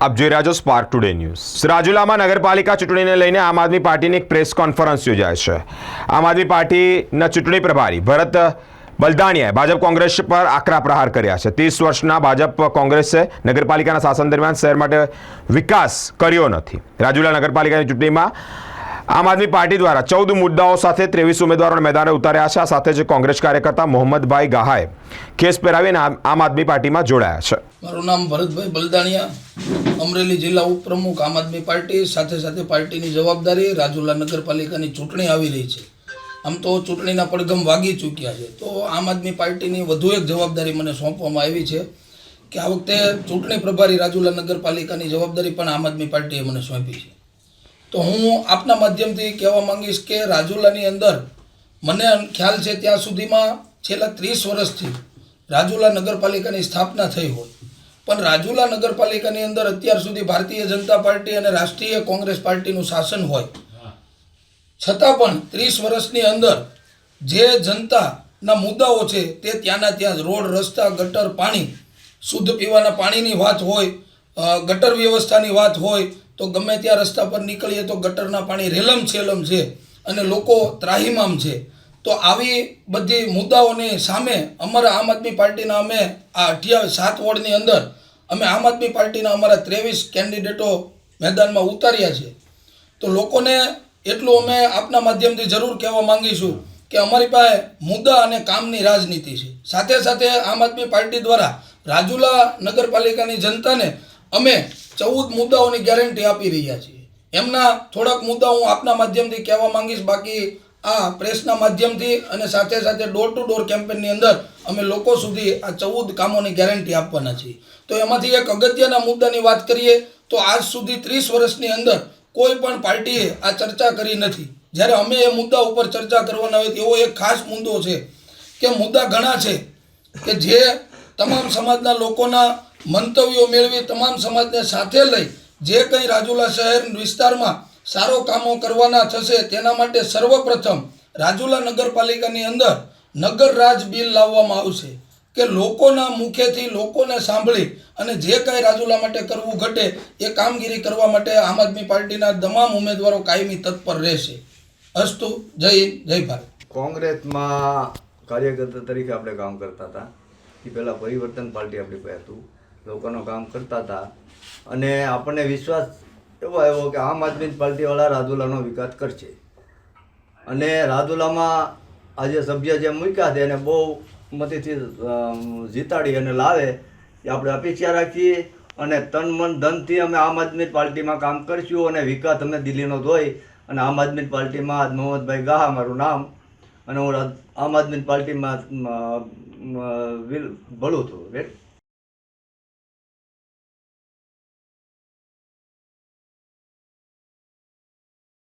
આપ જોઈ રહ્યા છો સ્પાર્ક ટુડે ન્યૂઝ રાજુલામાં નગરપાલિકા ચૂંટણીને લઈને આમ આદમી પાર્ટીની એક પ્રેસ કોન્ફરન્સ યોજાય છે. આમ આદમી પાર્ટીના ચૂંટણી પ્રભારી ભરત બલદાણીયાએ ભાજપ કોંગ્રેસ પર આકરા પ્રહાર કર્યા છે. ત્રીસ વર્ષના ભાજપ કોંગ્રેસે નગરપાલિકાના શાસન દરમિયાન શહેર માટે વિકાસ કર્યો નથી. રાજુલા નગરપાલિકાની ચૂંટણીમાં આમ આદમી પાર્ટી દ્વારા ચૌદ મુદ્દાઓ સાથે ત્રેવીસ ઉમેદવારોને મેદાને ઉતાર્યા છે. આ સાથે જ કોંગ્રેસ કાર્યકર્તા મોહમ્મદભાઈ ગાહાએ કેસ પહેરાવીને આમ આદમી પાર્ટીમાં જોડાયા છે. મારું નામ ભરતભાઈ બલદાણિયા, અમરેલી જિલ્લા ઉપપ્રમુખ આમ આદમી પાર્ટી, સાથે સાથે પાર્ટીની જવાબદારી રાજુલા નગરપાલિકાની ચૂંટણી આવી રહી છે. આમ તો ચૂંટણીના પડઘમ વાગી ચૂક્યા છે. તો આમ આદમી પાર્ટીની વધુ એક જવાબદારી મને સોંપવામાં આવી છે કે આ વખતે ચૂંટણી પ્રભારી રાજુલા નગરપાલિકાની જવાબદારી પણ આમ આદમી પાર્ટીએ મને સોંપી છે. તો હું આપના માધ્યમથી કહેવા માંગીશ કે રાજુલાની અંદર મને ખ્યાલ છે ત્યાં સુધીમાં છેલ્લા ત્રીસ વર્ષથી રાજુલા નગરપાલિકાની સ્થાપના થઈ હોય. પણ રાજુલા નગરપાલિકાની અંદર અત્યાર સુધી ભારતીય જનતા પાર્ટી અને રાષ્ટ્રીય કોંગ્રેસ પાર્ટીનું શાસન હોય. છતાં પણ ત્રીસ વર્ષની અંદર જે જનતાના મુદ્દાઓ છે તે ત્યાંના ત્યાં જ રોડ રસ્તા ગટર પાણી શુદ્ધ પીવાના પાણીની વાત હોય ગટર વ્યવસ્થાની વાત હોય તો ગમે ત્યાં રસ્તા પર નીકળીએ તો ગટરના પાણી રેલમ છેલમ છે અને લોકો ત્રાહિમામ છે. તો આવી બધી મુદ્દાઓની સામે અમારા આમ આદમી પાર્ટીના અમે આ અઠ્યાવીસ, સાત વોર્ડની અંદર અમે આમ આદમી પાર્ટીના અમારા ત્રેવીસ કેન્ડિડેટો મેદાનમાં ઉતાર્યા છે. તો લોકોને એટલું અમે આપના માધ્યમથી જરૂર કહેવા માંગીશું કે અમારી પાસે મુદ્દા અને કામની રાજનીતિ છે. સાથે સાથે આમ આદમી પાર્ટી દ્વારા રાજુલા નગરપાલિકાની જનતાને અમે ચૌદ મુદ્દાઓની ગેરંટી આપી રહ્યા છીએ. એમના થોડાક મુદ્દા હું આપના માધ્યમથી કહેવા માંગીશ, બાકી આ પ્રેસના માધ્યમથી અને સાથે સાથે ડોર ટુ ડોર કેમ્પેનની અંદર અમે લોકો સુધી આ ચૌદ કામોની ગેરંટી આપવાના છીએ. તો એમાંથી એક અગત્યના મુદ્દાની વાત કરીએ, તો આજ સુધી ત્રીસ વર્ષની અંદર કોઈ પણ પાર્ટીએ આ ચર્ચા કરી નથી. જ્યારે અમે એ મુદ્દા ઉપર ચર્ચા કરવાના હોય એવો એક ખાસ મુદ્દો છે કે મુદ્દા ઘણા છે કે જે તમામ સમાજના લોકોના મંતવ્યો મેળવી તમામ સમાજને સાથે લઈ જે કંઈ રાજુલા શહેર વિસ્તારમાં સારો કામો કરવાના થશે તેના માટે સર્વપ્રથમ રાજુલા નગરપાલિકાની અંદર નગર રાજ બિલ લાવવામાં આવશે કે લોકોના મુખેથી લોકોને સાંભળી અને જે કાંઈ રાજુલા માટે કરવું ઘટે એ કામગીરી કરવા માટે આમ આદમી પાર્ટીના તમામ ઉમેદવારો કાયમી તત્પર રહેશે. અસ્તુ, જય જય ભારત. કોંગ્રેસમાં કાર્યકર્તા તરીકે આપણે કામ કરતા હતા. એ પહેલાં પરિવર્તન પાર્ટી આપણી પાસે હતું. લોકોનું કામ કરતા હતા. અને આપણને વિશ્વાસ એવો આવ્યો કે આમ આદમી પાર્ટીવાળા રાજુલાનો વિકાસ કરશે. અને રાજુલામાં આજે સભ્ય જે મૂક્યા છે એને બહુ મતીથી જીતાડી અને લાવે એ આપણે અપેક્ષા રાખીએ. અને તન મન ધનથી અમે આમ આદમી પાર્ટીમાં કામ કરશું અને વિકાસ અમે દિલ્હીનો જોઈ અને આમ આદમી પાર્ટીમાં આજ મોહમ્મદભાઈ ગાહા મારું નામ અને હું આમ આદમી પાર્ટીમાં ભળું છું. રાઈટ